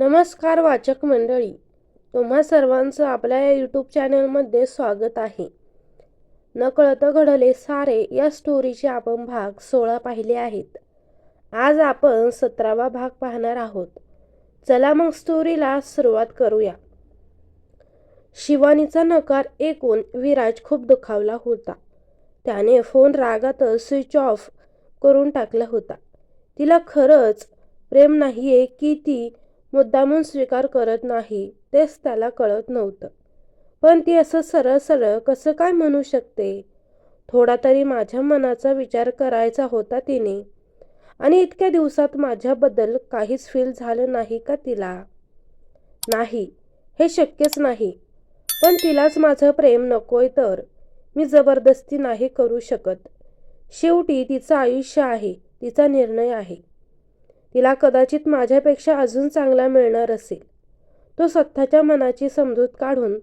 नमस्कार वाचक मंडळी तुम्हा सर्वांचं आपल्या या यूट्यूब चॅनलमध्ये स्वागत आहे. नकळत घडले सारे या स्टोरीचे आपण भाग सोळा पाहिले आहेत. आज आपण सतरावा भाग पाहणार आहोत. चला मग स्टोरीला सुरुवात करूया. शिवानीचा नकार ऐकून विराज खूप दुखावला होता. त्याने फोन रागातच स्विच ऑफ करून टाकला होता. तिला खरंच प्रेम नाही आहे की ती मुद्दामून स्वीकार करत नाही तेच त्याला कळत नव्हतं. पण ती असं सरळ सरळ कसं काय म्हणू शकते? थोडा तरी माझ्या मनाचा विचार करायचा होता तिने. आणि इतक्या दिवसात माझ्याबद्दल काहीच फील झालं नाही का तिला? नाही हे शक्यच नाही. पण तिलाच माझं प्रेम नकोय तर. मी जबरदस्ती नाही करू शकत. शेवटी तिचं आयुष्य आहे तिचा निर्णय आहे. तिला कदाचित माझ्यापेक्षा अजून चांगला मिळणार असेल. तो स्वतःच्या मनाची समजूत काढून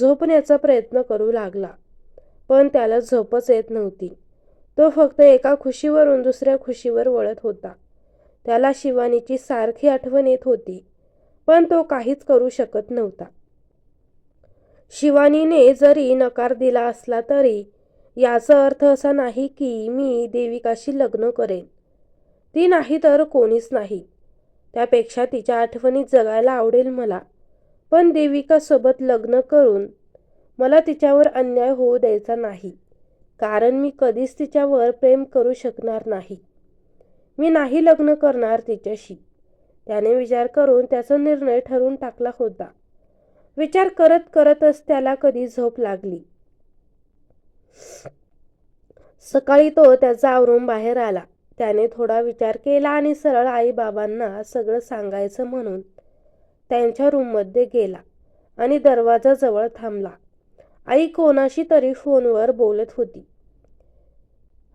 झोपण्याचा प्रयत्न करू लागला. पण त्याला झोपच येत नव्हती. तो फक्त एका खुशीवरून दुसऱ्या खुशीवर वळत होता. त्याला शिवानीची सारखी आठवण येत होती पण तो काहीच करू शकत नव्हता. शिवानीने जरी नकार दिला असला तरी याचा अर्थ असा नाही की मी देविकाशी लग्न करेन. ती नाही तर कोणीच नाही. त्यापेक्षा तिच्या आठवणीत जगायला आवडेल मला. पण देविकासोबत लग्न करून मला तिच्यावर अन्याय होऊ द्यायचा नाही. कारण मी कधीच तिच्यावर प्रेम करू शकणार नाही. मी नाही लग्न करणार तिच्याशी. त्याने विचार करून त्याचा निर्णय ठरवून टाकला होता. विचार करत करतच त्याला कधी झोप लागली. सकाळी तो त्याचा आवरून बाहेर आला. त्याने थोडा विचार केला आणि सरळ आईबाबांना सगळं सांगायचं म्हणून त्यांच्या रूममध्ये गेला आणि दरवाजाजवळ थांबला. आई कोणाशी तरी फोनवर बोलत होती.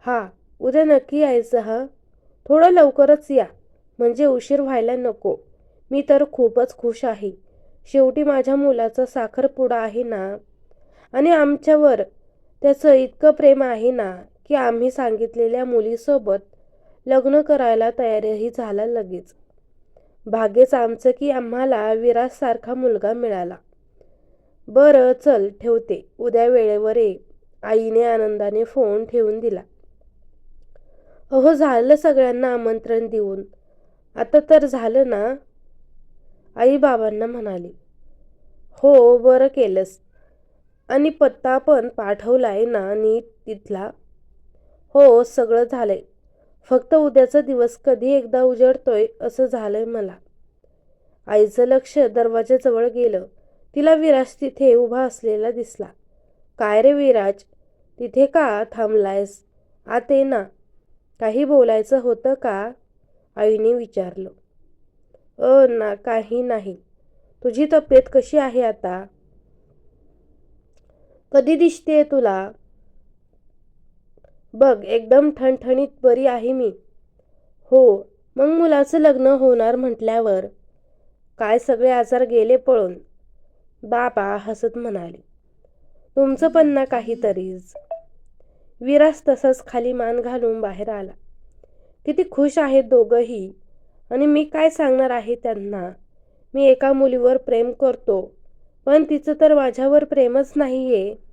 हा उद्या नक्की यायचं हा? थोडं लवकरच या. म्हणजे उशीर व्हायला नको. मी तर खूपच खुश आहे. शेवटी माझ्या मुलाचा साखरपुडा आहे ना? आणि आमच्यावर त्याचं इतकं प्रेम आहे ना की आम्ही सांगितलेल्या मुलीसोबत लग्न करायला तयारीही झाला लगेच. भाग्यच आमचं की आम्हाला विराजसारखा मुलगा मिळाला. बरं चल ठेवते. उद्या वेळेवर ये. आईने आनंदाने फोन ठेवून दिला. अहो झालं सगळ्यांना आमंत्रण देऊन. आता तर झालं ना? आई बाबांना म्हणाली. हो बरं केलंस. आणि पत्ता पण पाठवलाय ना नीट तिथला. हो सगळं झालंय. फक्त उद्याचा दिवस कधी एकदा उजडतोय असं झालंय मला. आईचं लक्ष दरवाजाजवळ गेलं. तिला विराज तिथे उभा असलेला दिसला. काय रे विराज? तिथे का थांबलायस? आत ये ना. काही बोलायचं होतं का? आईने विचारलं. अ ना काही नाही. तुझी तब्येत कशी आहे आता? कधी दिसते तुला? बघ एकदम ठणठणीत बरी आहे मी. हो मग मुलाचं लग्न होणार म्हटल्यावर? काय सगळे आजार गेले पळून? बाबा हसत म्हणाले. तुमचं पण ना काहीतरीच. विरास तसंच खाली मान घालून बाहेर आला. किती खुश आहेत दोघंही. आणि मी काय सांगणार आहे त्यांना? मी एका मुलीवर प्रेम करतो. पण तिचं तर माझ्यावर प्रेमच नाही आहे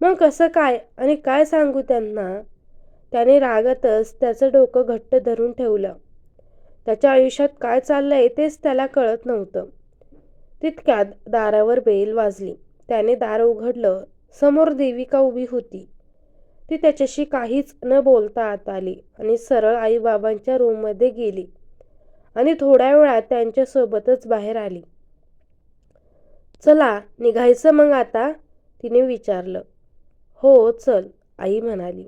मग कसं काय? आणि काय सांगू त्यांना? त्याने रागातच त्याचं डोकं घट्ट धरून ठेवलं. त्याच्या आयुष्यात काय चाललंय तेच त्याला कळत नव्हतं. तितक्यात दारावर बेल वाजली. त्याने दार उघडलं. समोर देविका उभी होती. ती त्याच्याशी काहीच न बोलता आत आली आणि सरळ आईबाबांच्या रूममध्ये गेली. आणि थोड्या वेळात त्यांच्यासोबतच बाहेर आली. चला निघायचं मग आता तिने विचारलं. हो चल आई म्हणाली.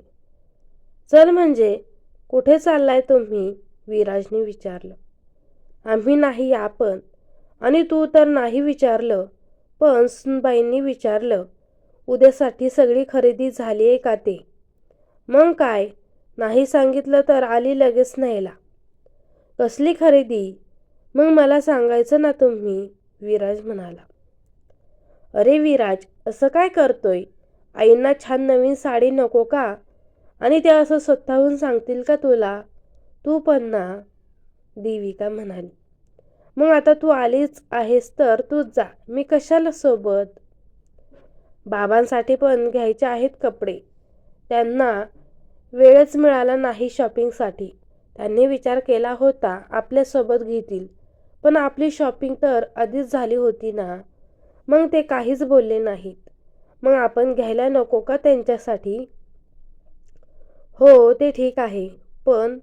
चल म्हणजे कुठे चाललाय तुम्ही? विराजने विचारलं. आम्ही नाही आपण. आणि तू तर नाही विचारलं. पण सुनबाईंनी विचारलं उद्यासाठी सगळी खरेदी झाली आहे का ते? मग काय? नाही सांगितलं तर आली लगेच न्यायला. कसली खरेदी? मग मला सांगायचं ना तुम्ही? विराज म्हणाला. अरे विराज असं काय करतोय? आईंना छान नवीन साडी नको का? आणि त्या असं स्वतःहून सांगतील का तुला? तू पण ना देविका म्हणाली. मग आता तू आलीच आहेस तर तूच जा मी कशाला सोबत? बाबांसाठी पण घ्यायचे आहेत कपडे. त्यांना वेळच मिळाला नाही शॉपिंगसाठी. त्यांनी विचार केला होता आपल्यासोबत घेतील. पण आपली शॉपिंग तर आधीच झाली होती ना? मग ते काहीच बोलले नाहीत. मग आपण घ्यायला नको का त्यांच्यासाठी? हो ते ठीक आहे. पण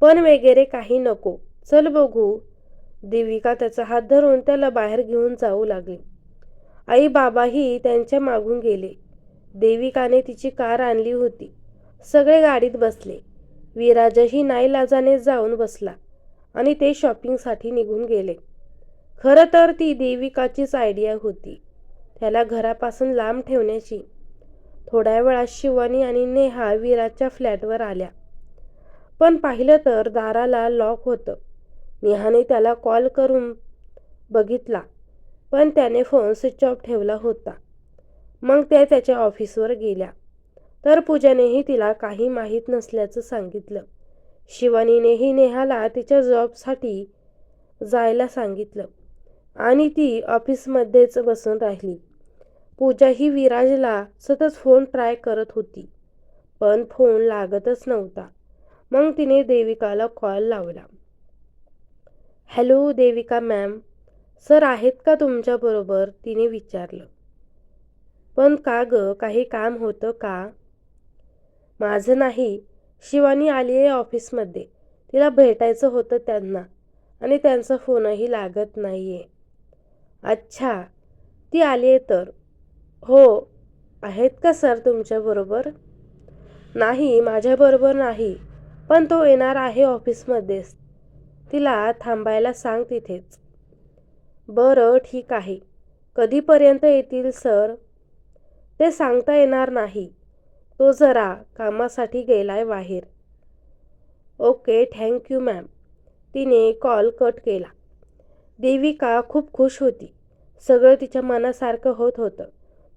पण वगैरे काही नको. चल बघू. देविका त्याचा हात धरून त्याला बाहेर घेऊन जाऊ लागली. आई बाबाही त्यांच्या मागून गेले. देविकाने तिची कार आणली होती. सगळे गाडीत बसले. विराजही नाईलाजाने जाऊन बसला आणि ते शॉपिंगसाठी निघून गेले. खरं तर ती देविकाचीच आयडिया होती. त्याला घरापासून लांब ठेवण्याची. थोड्या वेळात शिवानी आणि नेहा विराजच्या फ्लॅटवर आल्या. पण पाहिलं तर दाराला लॉक होतं. नेहाने त्याला कॉल करून बघितला पण त्याने फोन स्विच ऑफ ठेवला होता. मग त्या त्याच्या ऑफिसवर गेल्या. तर पूजानेही तिला काही माहीत नसल्याचं सांगितलं. शिवानीनेही नेहाला तिच्या जॉबसाठी जायला सांगितलं आणि ती ऑफिसमध्येच बसून राहिली. पूजा ही विराजला सतत फोन ट्राय करत होती. पण फोन लागतच नव्हता. मग तिने देविकाला कॉल लावला. हॅलो देविका मॅम सर आहेत का तुमच्याबरोबर तिने विचारलं. पण का ग? काही काम होतं का? माझं नाही. शिवानी आली आहे ऑफिसमध्ये तिला भेटायचं होतं त्यांना. आणि त्यांचा फोनही लागत नाही आहे अच्छा. ती आली आहे तर? हो आहेत का सर तुमच्याबरोबर नाही माझ्याबरोबर नाही पण तो येणार आहे ऑफिसमध्येच तिला थांबायला सांग तिथेच. बरं ठीक आहे. कधीपर्यंत येतील सर? ते सांगता येणार नाही. तो जरा कामासाठी गेलाय बाहेर. Okay thank you ma'am. तिने कॉल कट केला. देविका खूप खुश होती. सगळं तिच्या मनासारखं होत होतं.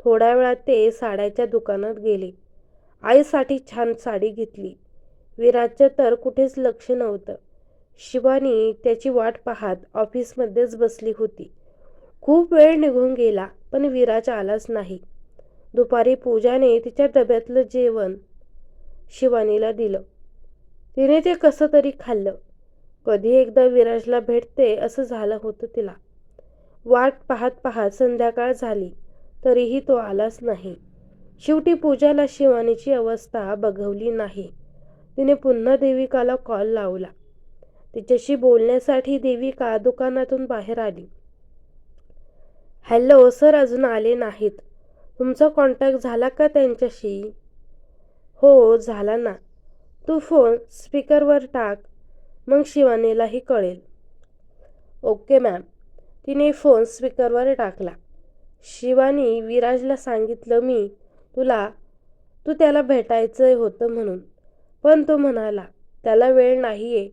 थोड्या वेळात ते साड्याच्या दुकानात गेले. आईसाठी छान साडी घेतली. विराजचं तर कुठेच लक्ष नव्हतं. शिवानी त्याची वाट पाहत ऑफिसमध्येच बसली होती. खूप वेळ निघून गेला पण विराज आलाच नाही. दुपारी पूजाने तिच्या डब्यातलं जेवण शिवानीला दिलं. तिने ते कसं तरी खाल्लं. कधी एकदा विराजला भेटते असं झालं होतं तिला. वाट पाहत पाहत संध्याकाळ झाली. तरीही तो आलाच नाही. शेवटी पूजाला शिवानीची अवस्था बघवली नाही. तिने पुन्हा देविकाला कॉल लावला. तिच्याशी बोलण्यासाठी देविका दुकानातून बाहेर आली. हॅलो सर अजून आले नाहीत. तुमचा कॉन्टॅक्ट झाला का त्यांच्याशी? हो झाला ना. तू फोन स्पीकरवर टाक मग शिवानीलाही कळेल. ओके मॅम तिने फोन स्पीकरवर टाकला. शिवानी विराजला सांगितलं मी तुला तू त्याला भेटायचं होतं म्हणून. पण तो म्हणाला त्याला वेळ नाही आहे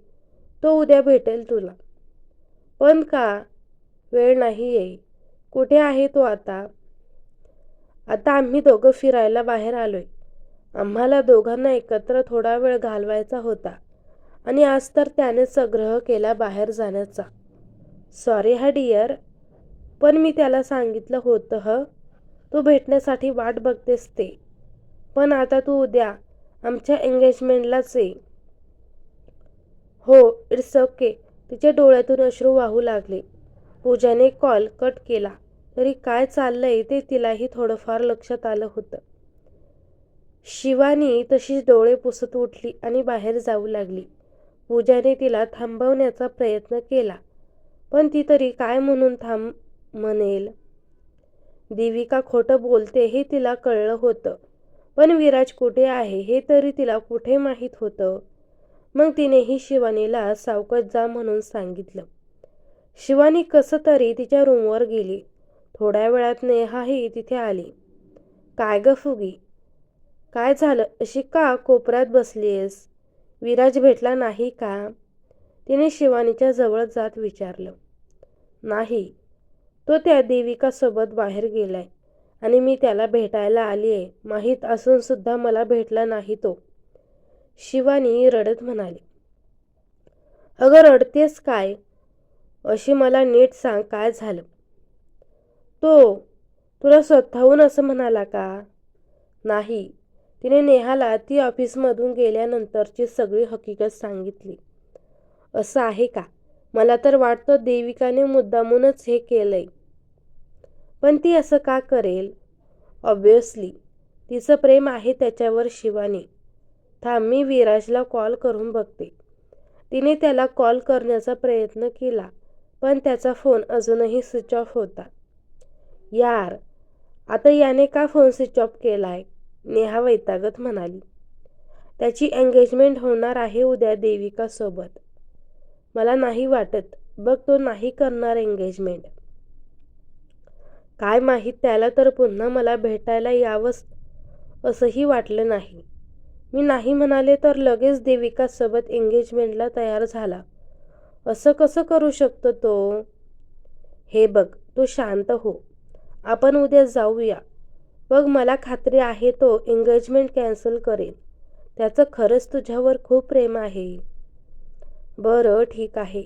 तो उद्या भेटेल तुला. पण का वेळ नाही आहे कुठे आहे तो आता? आता आम्ही दोघं फिरायला बाहेर आलोय. आम्हाला दोघांना एकत्र थोडा वेळ घालवायचा होता. आणि आज तर त्याने संग्रह केला बाहेर जाण्याचा. सॉरी हा डिअर पण मी त्याला सांगितलं होतं ह? तू भेटण्यासाठी वाट बघतेस ते. पण आता तू उद्या आमच्या एंगेजमेंटलाच ये. हो इट्स ओके तिच्या डोळ्यातून अश्रू वाहू लागले. पूजाने कॉल कट केला. तरी काय चाललंय ते तिलाही थोडंफार लक्षात आलं होतं. शिवानी तशीच डोळे पुसत उठली आणि बाहेर जाऊ लागली. पूजाने तिला थांबवण्याचा प्रयत्न केला. पण ती तरी काय म्हणून थांब म्हणेल. देविका खोटं बोलते हे तिला कळलं होतं. पण विराज कुठे आहे हे तरी तिला कुठे माहीत होतं? मग तिनेही शिवानीला सावकाश जा म्हणून सांगितलं. शिवानी कसं तरी तिच्या रूमवर गेली. थोड्या वेळात नेहाही तिथे आली. काय ग फुगी? काय झालं? अशी का कोपऱ्यात बसलीयस? विराज भेटला नाही का? तिने शिवानीच्या जवळ जात विचारलं. नाही. तो त्या देविकासोबत बाहेर गेलाय. आणि मी त्याला भेटायला आली आहे माहीत असून सुद्धा मला भेटला नाही तो. शिवानी रडत म्हणाली अगं रडतेस काय? अशी मला नीट सांग काय झालं? तो तुला स्वतःहून असं म्हणाला का? नाही. तिने नेहाला ती ऑफिसमधून गेल्यानंतरची सगळी हकीकत सांगितली. असं आहे का? मला तर वाटतं देविकाने मुद्दामूनच हे केलंय. पण ती असं का करेल? ऑब्विसली तिचं प्रेम आहे त्याच्यावर शिवानी. थांब मी विराजला कॉल करून बघते. तिने त्याला कॉल करण्याचा प्रयत्न केला पण त्याचा फोन अजूनही स्विच ऑफ होता. यार आता याने का फोन स्विच ऑफ केला आहे नेहा वैतागत म्हणाली. त्याची एंगेजमेंट होणार आहे उद्या देविकासोबत. मला नाही वाटत. बघ तो नाही करणार एंगेजमेंट काय माहीत त्याला तर पुन्हा मला भेटायला यावंच असंही वाटलं नाही. मी नाही म्हणाले तर लगेच देविकासोबत एंगेजमेंटला तयार झाला. असं कसं करू शकतो तो? हे बघ तू शांत हो. आपण उद्या जाऊया. बघ मला खात्री आहे तो एंगेजमेंट कॅन्सल करेल. त्याचं खरंच तुझ्यावर खूप प्रेम आहे. बरं ठीक आहे.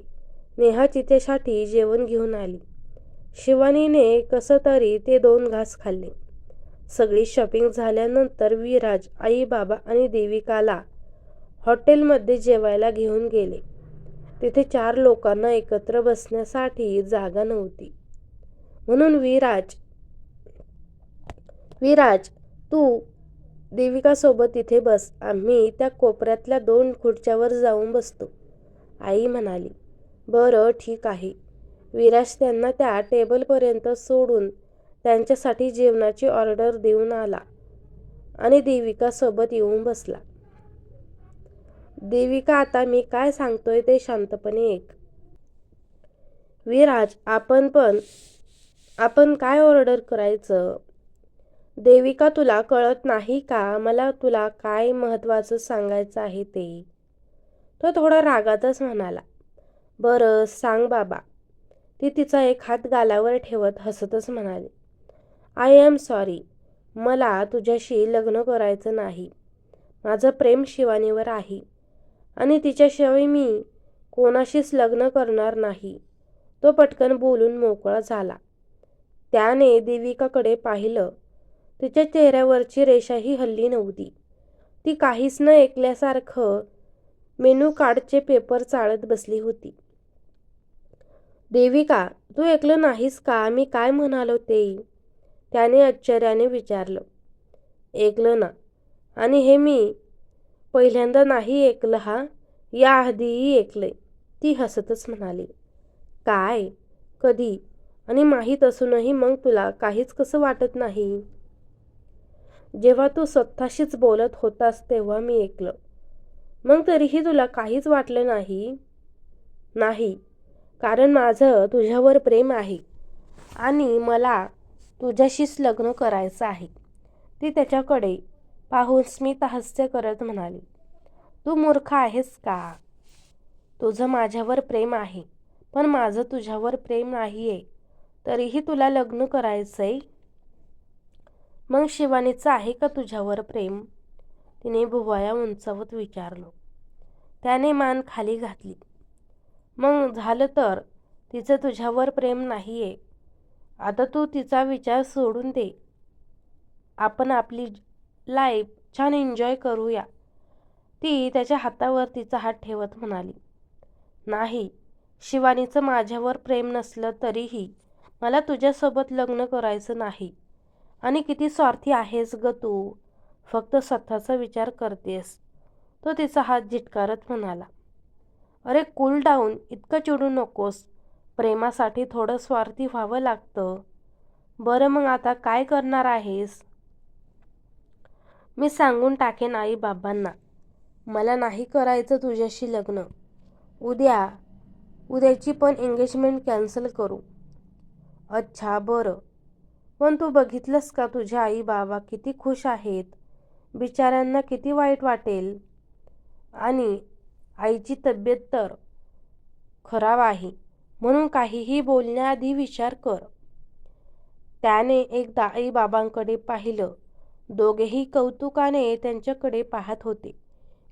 नेहा चितेसाठी जेवण घेऊन आली. शिवानीने कसं तरी ते दोन घास खाल्ले. सगळी शॉपिंग झाल्यानंतर विराज आई बाबा आणि देविकाला हॉटेलमध्ये जेवायला घेऊन गेले. तिथे चार लोकांना एकत्र बसण्यासाठी जागा नव्हती. म्हणून विराज विराज तू देविकासोबत तिथे बस. आम्ही त्या कोपऱ्यातल्या दोन खुर्च्यावर जाऊन बसतो आई म्हणाली. बरं ठीक आहे. विराज त्यांना त्या टेबलपर्यंत सोडून त्यांच्यासाठी जेवणाची ऑर्डर देऊन आला आणि देविकासोबत येऊन बसला. देविका आता मी काय सांगतोय ते शांतपणे एक विराज आपण पण आपण काय ऑर्डर करायचं? देविका तुला कळत नाही का? मला तुला काय महत्त्वाचं सांगायचं आहे ते? तो थोडा रागातच म्हणाला. बरं सांग बाबा. ती तिचा एक हात गालावर ठेवत हसतच म्हणाली आय एम सॉरी मला तुझ्याशी लग्न करायचं नाही. माझं प्रेम शिवानीवर आहे. आणि तिच्याशिवाय मी कोणाशीच लग्न करणार नाही. तो पटकन बोलून मोकळा झाला. त्याने देविकाकडे पाहिलं. तिच्या चेहऱ्यावरची रेषाही हल्ली नव्हती. ती काहीच न ऐकल्यासारखं मेनू कार्डचे पेपर चाळत बसली होती. देविका तू ऐकलं नाहीस का? मी काय म्हणालो ते त्याने आश्चर्याने विचारलं. ऐकलं ना. आणि हे मी? पहिल्यांदा नाही ऐकलं हा? याआधीही ऐकलंय ती हसतच म्हणाली. काय? कधी? आणि माहीत असूनही मग तुला काहीच कसं वाटत नाही? जेव्हा तू स्वतःशीच बोलत होतास तेव्हा मी ऐकलं मग तरीही तुला काहीच वाटलं नाही? नाही. कारण माझं तुझ्यावर प्रेम आहे आणि मला तुझ्याशीच लग्न करायचं आहे. ती त्याच्याकडे पाहून स्मित हास्य करत म्हणाली तू मूर्ख आहेस का? तुझं माझ्यावर प्रेम आहे पण माझं तुझ्यावर प्रेम नाही आहे तरीही तुला लग्न करायचं आहे मग शिवानीचं आहे का तुझ्यावर प्रेम? तिने भुवाया उंचावत विचारलं. त्याने मान खाली घातली. मग झालं तर? तिचं तुझ्यावर प्रेम नाही आहे आता तू तिचा विचार सोडून दे. आपण आपली लाईफ छान एन्जॉय करूया. ती त्याच्या हातावर तिचा हात ठेवत म्हणाली. नाही शिवानीचं माझ्यावर प्रेम नसलं तरीही मला तुझ्यासोबत लग्न करायचं नाही. आणि किती स्वार्थी आहेस ग तू. फक्त स्वतःचा विचार करतेस. तो तिचा हात झिटकारत म्हणाला. अरे कूल डाऊन इतकं चिडू नकोस. प्रेमासाठी थोडं स्वार्थी व्हावं लागतं. बरं मग आता काय करणार आहेस? मी सांगून टाकेन आई बाबांना मला नाही करायचं तुझ्याशी लग्न. उद्या उद्याची पण एंगेजमेंट कॅन्सल करू. अच्छा बरं. पण तू बघितलंस का तुझ्या आई बाबा किती खुश आहेत? बिचाऱ्यांना किती वाईट वाटेल? आणि आईची तब्येत तर खराब आहे. म्हणून काहीही बोलण्याआधी विचार कर. त्याने एकदा आई बाबांकडे पाहिलं. दोघेही कौतुकाने त्यांच्याकडे पाहत होते.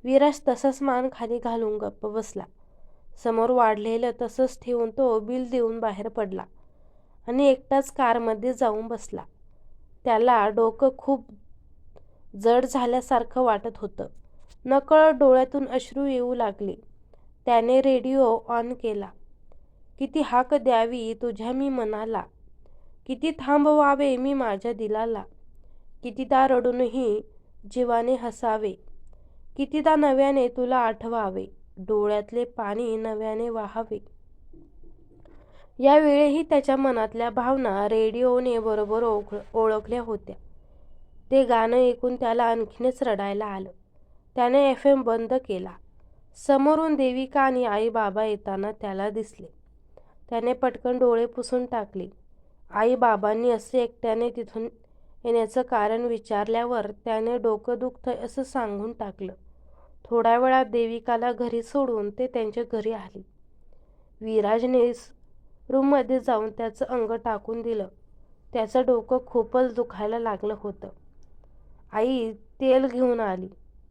विराज तसंच मान खाली घालून गप्प बसला. समोर वाढलेलं तसंच ठेवून तो बिल देऊन बाहेर पडला आणि एकटाच कारमध्ये जाऊन बसला. त्याला डोकं खूप जड झाल्यासारखं वाटत होतं. नकळत डोळ्यातून अश्रू येऊ लागले. त्याने रेडिओ ऑन केला. किती हाक द्यावी तुझ्या मी मनाला. किती थांबवावे मी माझ्या दिलाला. कितीदा रडूनही जीवाने हसावे. कितीदा नव्याने तुला आठवावे. डोळ्यातले पाणी नव्याने वाहावे. यावेळीही त्याच्या मनातल्या भावना रेडिओने बरोबर ओळख ओळखल्या होत्या. ते गाणं ऐकून त्याला आणखीनच रडायला आलं. त्याने एफ एम बंद केला. समोरून देविका आणि आई बाबा येताना त्याला दिसले. त्याने पटकन डोळे पुसून टाकले. आई बाबांनी असे एकट्याने तिथून येण्याचं कारण विचारल्यावर त्याने डोकं दुखतं असं सांगून टाकलं. थोड्या वेळात देविकाला घरी सोडून ते त्यांच्या घरी आले. विराजने रूममध्ये जाऊन त्याचं अंग टाकून दिलं. त्याचं डोकं खूपच दुखायला लागलं होतं. आई तेल घेऊन आली.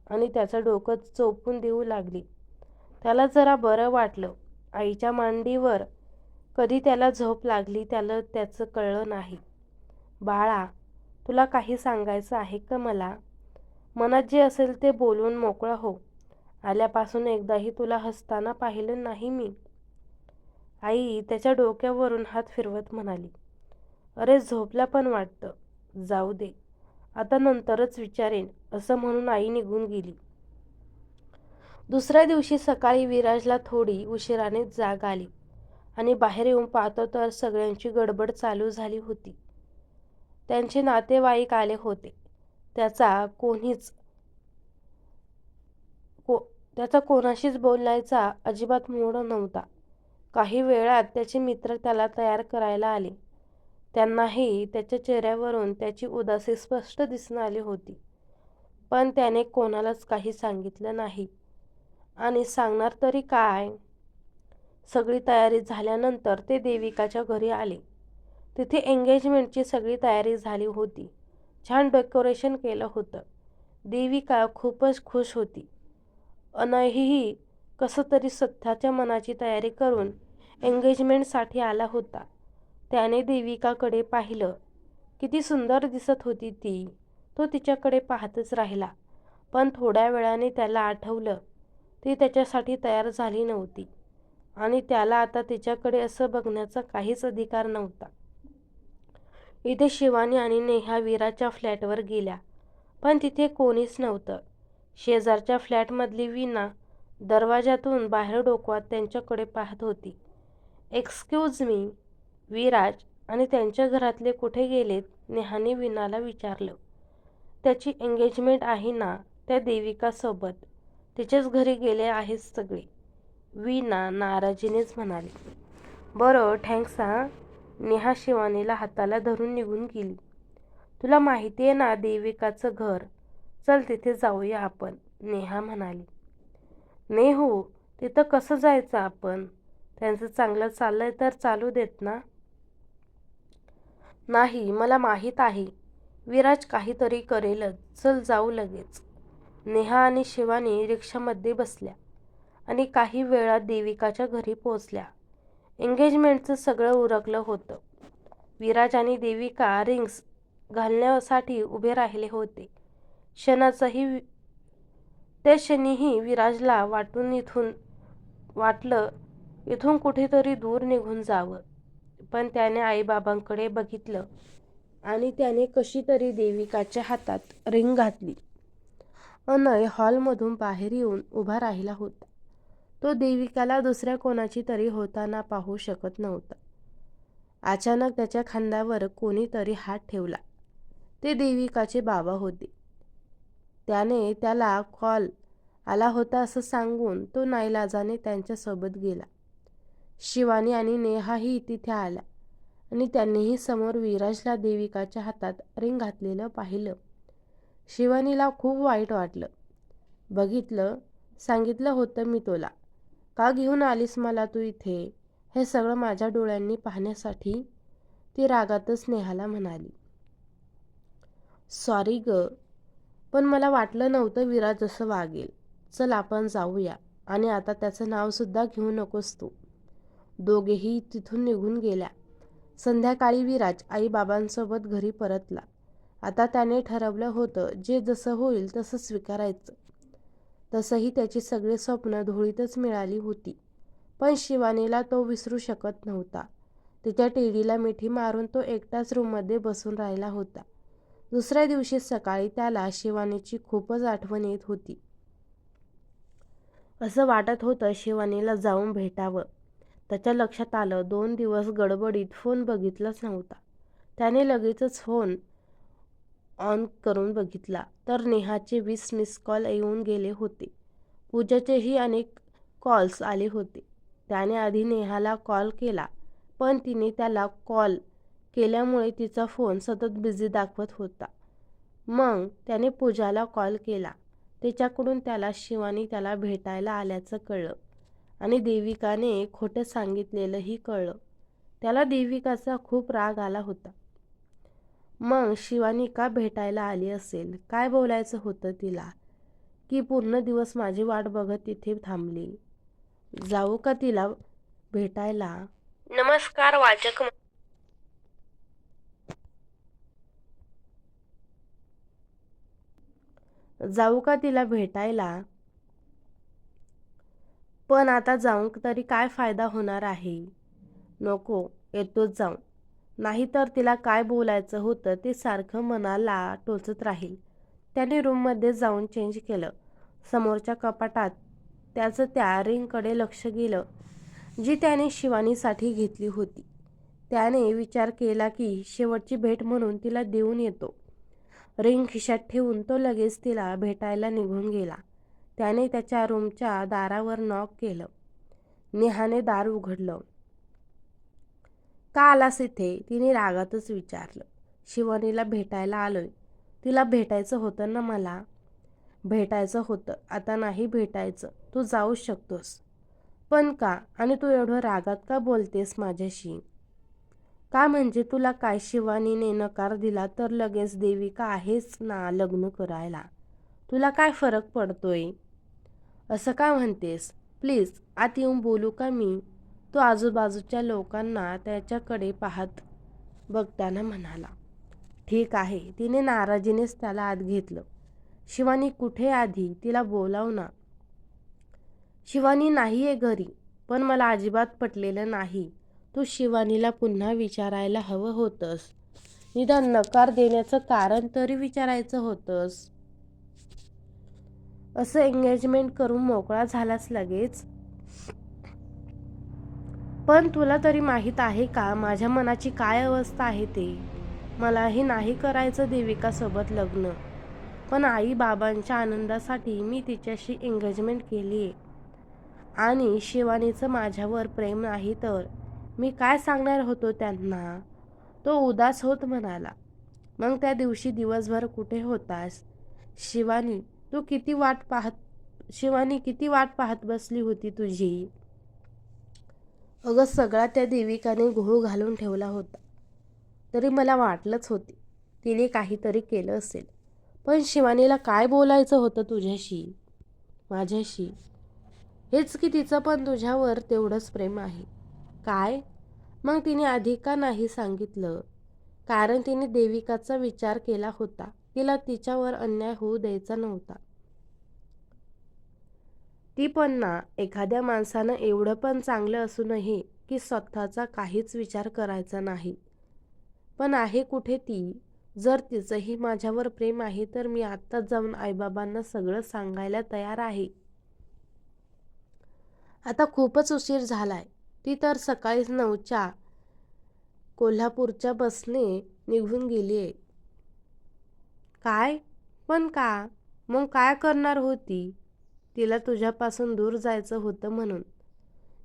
आणि त्याचं डोकं चोपून देऊ लागली. त्याला जरा बरं वाटलं. आईच्या मांडीवर कधी त्याला झोप लागली त्याला त्याचं कळलं नाही. बाळा तुला काही सांगायचं आहे का मला? मनात जे असेल ते बोलून मोकळा हो. आल्यापासून एकदाही तुला हसताना पाहिलं नाही मी. आई त्याच्या डोक्यावरून हात फिरवत म्हणाली. अरे झोपला पण वाटतं. जाऊ दे. आता नंतरच विचारेन असं म्हणून आई निघून गेली. दुसऱ्या दिवशी सकाळी विराजला थोडी उशिराने जाग आली आणि बाहेर येऊन पाहतो तर सगळ्यांची गडबड चालू झाली होती. त्यांचे नातेवाईक आले होते. त्याचा कोणीच को त्याचा कोणाशीच बोलायचा अजिबात मूड नव्हता. काही वेळात त्याचे मित्र त्याला तयार करायला आले. त्यांनाही त्याच्या चेहऱ्यावरून त्याची उदासी स्पष्ट दिसून आली होती. पण त्याने कोणालाच काही सांगितलं नाही. आणि सांगणार तरी काय? सगळी तयारी झाल्यानंतर ते देविकाच्या घरी आले. तिथे एंगेजमेंटची सगळी तयारी झाली होती. छान डेकोरेशन केलं होतं. देविका खूपच खुश होती. अनयही कसं तरी स्वतःच्या मनाची तयारी करून एंगेजमेंटसाठी आला होता. त्याने देविकाकडे पाहिलं. किती सुंदर दिसत होती ती. तो तिच्याकडे पाहतच राहिला. पण थोड्या वेळाने त्याला आठवलं. ती त्याच्यासाठी तयार झाली नव्हती. आणि त्याला आता तिच्याकडे असं बघण्याचा काहीच अधिकार नव्हता. इथे शिवानी आणि नेहा वीराच्या फ्लॅटवर गेल्या. पण तिथे कोणीच नव्हतं. शेजारच्या फ्लॅटमधली वीणा दरवाजातून बाहेर डोकवात त्यांच्याकडे पाहत होती. एक्सक्यूज मी विराज आणि त्यांच्या घरातले कुठे गेलेत नेहाने वीणाला विचारलं. त्याची एंगेजमेंट आहे ना त्या देविकासोबत. तिच्याच घरी गेले आहेत सगळे. वीना नाराजीनेच म्हणाली. बरं थँक्स हां. नेहा शिवानीला हाताला धरून निघून गेली. तुला माहिती आहे ना देविकाचं घर? चल तिथे जाऊया आपण नेहा म्हणाली. नेहू हो, तिथं कसं जायचं आपण? त्यांचं चांगलं चाललंय तर चालू देत ना? नाही मला माहीत आहे. विराज काहीतरी करेलच चल जाऊ लगेच. नेहा आणि शिवानी रिक्षामध्ये बसल्या आणि काही वेळात देविकाच्या घरी पोचल्या एंगेजमेंटचं सगळं उरकलं होतं. विराज आणि देविका रिंग्स घालण्यासाठी उभे राहिले होते. क्षणाचंही वि- त्या क्षणीही विराजला वाटून इथून वाटलं इथून कुठेतरी दूर निघून जावं. पण त्याने आईबाबांकडे बघितलं आणि त्याने कशी तरी देविकाच्या हातात रिंग घातली. अनय हॉलमधून बाहेर येऊन उभा राहिला होता. तो देविकाला दुसऱ्या कोणाची तरी होताना पाहू शकत नव्हता. अचानक त्याच्या खांद्यावर कोणीतरी हात ठेवला. ते देविकाचे बाबा होते. त्याने त्याला कॉल आला होता असं सांगून तो नाईलाजाने त्यांच्यासोबत गेला. शिवानी आणि नेहाही तिथे आल्या आणि त्यांनीही समोर विराजला देविकाच्या हातात रिंग घातलेलं पाहिलं. शिवानीला खूप वाईट वाटलं. बघितलं सांगितलं होतं मी तुला. का घेऊन आलीस मला तू इथे? हे सगळं माझ्या डोळ्यांनी पाहण्यासाठी ती रागातच नेहाला म्हणाली. सॉरी ग पण मला वाटलं नव्हतं विराज असं वागेल. चल आपण जाऊया आणि आता त्याचं नावसुद्धा घेऊ नकोस तू. दोघेही तिथून निघून गेल्या. संध्याकाळी विराज आईबाबांसोबत घरी परतला. आता त्याने ठरवलं होतं जे जसं होईल तसं स्वीकारायचं. तसंही त्याची सगळी स्वप्न धुळीतच मिळाली होती. पण शिवानीला तो विसरू शकत नव्हता. तिच्या टेडीला मिठी मारून तो एकटाच रूममध्ये बसून राहिला होता. दुसऱ्या दिवशी सकाळी त्याला शिवानीची खूपच आठवण येत होती. असं वाटत होतं शिवानीला जाऊन भेटावं. त्याच्या लक्षात आलं दोन दिवस गडबडीत फोन बघितलाच नव्हता. त्याने लगेचच फोन ऑन करून बघितला तर नेहाचे वीस मिस कॉल येऊन गेले होते. पूजाचेही अनेक कॉल्स आले होते. त्याने आधी नेहाला कॉल केला पण तिने त्याला कॉल केल्यामुळे तिचा फोन सतत बिझी दाखवत होता. मग त्याने पूजाला कॉल केला. तिच्याकडून त्याला शिवानी त्याला भेटायला आल्याचं कळलं. आणि देविकाने खोटं सांगितलेलंही कळलं. त्याला देविकाचा खूप राग आला होता. मग शिवानी का भेटायला आली असेल? काय बोलायचं होतं तिला? की पूर्ण दिवस माझी वाट बघत तिथे थांबली. जाऊ का तिला भेटायला? नमस्कार वाचक जाऊ का तिला भेटायला? पण आता जाऊन तरी काय फायदा होणार आहे? नको येतोच जाऊन. नाहीतर तिला काय बोलायचं होतं ते सारखं मनाला टोचत राहील. त्याने रूममध्ये जाऊन चेंज केलं. समोरच्या कपाटात त्याचं त्या रिंगकडे लक्ष गेलं जी त्याने शिवानीसाठी घेतली होती. त्याने विचार केला की शेवटची भेट म्हणून तिला देऊन येतो. रिंग खिशात ठेवून तो लगेच तिला भेटायला निघून गेला. त्याने त्याच्या रूमच्या दारावर नॉक केलं. नेहाने दार उघडलं. का आलास इथे? तिने रागातच विचारलं. शिवानीला भेटायला आलोय. तिला भेटायचं होतं ना मला? भेटायचं होतं. आता नाही भेटायचं. तू जाऊ शकतोस. पण का? आणि तू एवढं रागात का बोलतेस माझ्याशी? का म्हणजे तुला काय शिवानीने नकार दिला तर लगेच देविका आहेच ना लग्न करायला? तुला काय फरक पडतोय? असं का म्हणतेस? प्लीज आत येऊन बोलू का मी? तो आजूबाजूच्या लोकांना त्याच्याकडे पाहत बघताना म्हणाला. ठीक आहे. तिने नाराजीनेच त्याला आत घेतलं. शिवानी कुठे आधी तिला बोलाव ना? शिवानी नाही आहे घरी पण मला अजिबात पटलेलं नाही. तू शिवानीला पुन्हा विचारायला हवं होतंस. निदान नकार देण्याचं कारण तरी विचारायचं होतंस. असं एंगेजमेंट करून मोकळा झालाच लगेच? पण तुला तरी माहीत आहे का माझ्या मनाची काय अवस्था आहे ते? मलाही नाही करायचं देविकासोबत लग्न. पण आई बाबांच्या आनंदासाठी मी तिच्याशी एंगेजमेंट केली आहे आणि शिवानीचं माझ्यावर प्रेम नाही तर मी काय सांगणार होतो त्यांना? तो उदास होत म्हणाला. मग त्या दिवशी दिवसभर कुठे होतास? शिवानी तू किती वाट पाहत शिवानी किती वाट पाहत बसली होती तुझी? अगं सगळा त्या देविकाने घोळ घालून ठेवला होता. तरी मला वाटलंच होती तिने काहीतरी केलं असेल. पण शिवानीला काय बोलायचं होतं तुझ्याशी? माझ्याशी? हेच की तिचं पण तुझ्यावर तेवढंच प्रेम आहे. काय? मग तिने आधी का नाही सांगितलं? कारण तिने देविकाचा विचार केला होता. तिला तिच्यावर अन्याय होऊ द्यायचा नव्हता. ती पण ना एखाद्या माणसानं एवढं पण चांगलं असूनही की स्वतःचा काहीच विचार करायचा नाही. पण आहे कुठे ती? जर तिचंही माझ्यावर प्रेम आहे तर मी आत्ताच जाऊन आईबाबांना सगळं सांगायला तयार आहे. आता खूपच उशीर झालाय. ती तर सकाळीच नऊच्या कोल्हापूरच्या बसने निघून गेली आहे काय? पण का? मग काय करणार होती? तिला तुझ्यापासून दूर जायचं होतं म्हणून.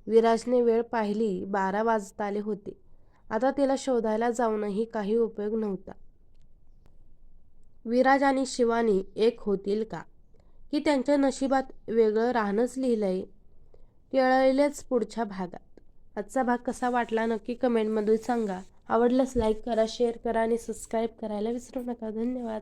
विराजने वेळ पाहिली बारा वाजत आले होते. आता तिला शोधायला जाऊनही काही उपयोग नव्हता. विराज आणि शिवानी एक होतील का? की त्यांच्या नशिबात वेगळं राहणंच लिहिलंय? केळलेलेच पुढच्या भागात. आजचा भाग कसा वाटला नक्की कमेंटमधून सांगा. आवडल्यास लाईक करा शेअर करा आणि सबस्क्राईब करायला विसरू नका. धन्यवाद.